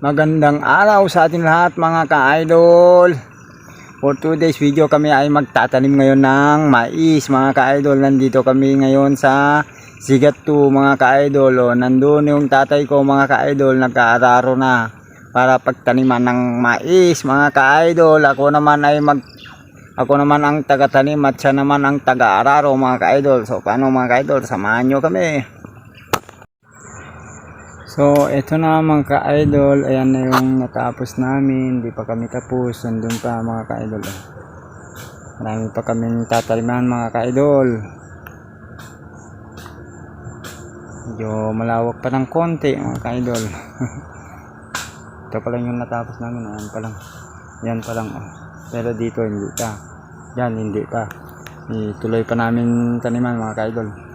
Magandang araw sa ating lahat mga ka-idol. For today's video kami ay magtatanim ngayon ng mais mga ka-idol. Nandito kami ngayon sa Sigat 2 mga ka-idol. O, nandun yung tatay ko mga ka-idol. Nagkaararo na para pagtaniman ng mais mga ka-idol. Ako naman ay mag ako naman ang taga-tanim at siya naman ang taga-araro mga ka-idol. So paano mga ka-idol? Samahan nyo kami. So, ito na mga ka-idol. Ayan na yung natapos namin. Hindi pa kami tapos. Nandun pa mga ka-idol. Marami pa kaming tataliman mga ka-idol. Medyo malawak pa ng konti mga ka-idol. ito pa lang yung natapos namin. Ayan pa lang. Yan pa lang. Oh. Pero dito hindi pa. Yan hindi pa. Ituloy pa namin taniman mga ka-idol.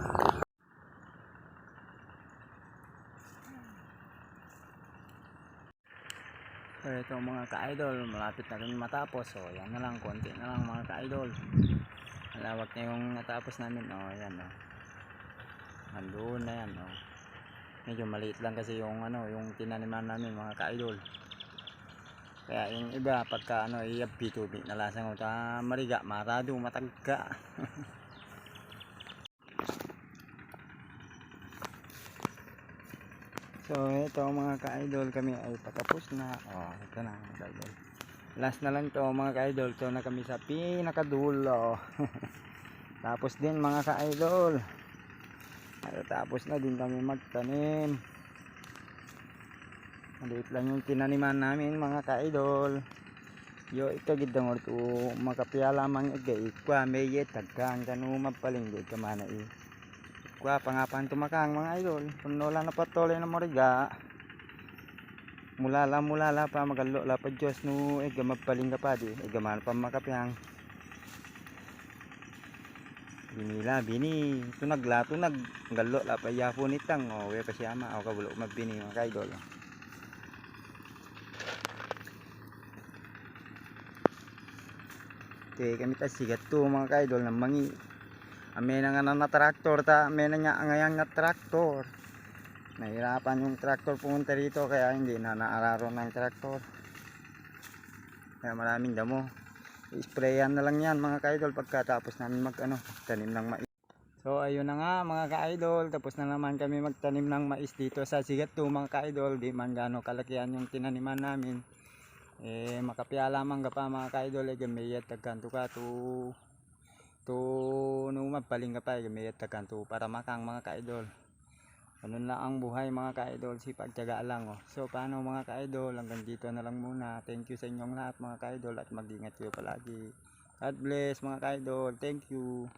So ito mga ka-idol, malapit na rin matapos. So yan na lang, konti na lang mga ka-idol. Malawak na yung natapos namin. Oh, yan oh. Andun na yan oh. Medyo maliit lang kasi yung ano, yung tinaniman namin mga ka-idol. Kaya yung iba pagka ano, iyabi tubig na lasang ta mariga, marado, matagka. So ito mga ka-idol kami ay patapos na. Oh, ito na mga ka-idol. Last na lang to mga ka-idol. Ito na kami sa pinakadulo. Tapos din mga ka-idol. Tapos na din kami magtanim. Maliit lang yung tinaniman namin mga ka-idol. Yo ito gidang orto makapiya lamang igay kwa meyet tagkang kanu mapalinggod kamana i. Kwa pangapan tumakang mga idol. Puno lang na patuloy na moriga. Mulala mulala pa magalo la pa Diyos no ega magpaling ka pa di. Ega man pa makapyang. Binila bini tunag la tunag galo la pa yapo nitang o we pa siya ma o kabulo mabini mga idol. Okay, kami ta sigat to mga kaidol na mangi Ame na nga na traktor ta, ame na nga ngayang na traktor. Nahirapan yung traktor pumunta rito kaya hindi na naararo ng traktor. Kaya maraming damo. Sprayan na lang yan mga ka-idol pagkatapos namin mag ano, tanim ng mais. So ayun na nga mga ka-idol, tapos na naman kami magtanim ng mais dito sa Sigat 2 mga ka-idol. Di man gaano kalakihan yung tinaniman namin. Eh makapya lamang pa mga ka-idol, eh gamayat tagkanto ka to to ka pa gamit taganto para makang mga ka-idol. Ganun lang ang buhay mga ka-idol sipag tiyaga lang oh. so paano mga ka-idol? Hanggang dito na lang muna. Thank you sa inyong lahat mga ka-idol at mag-ingat kayo palagi. God bless mga ka-idol. Thank you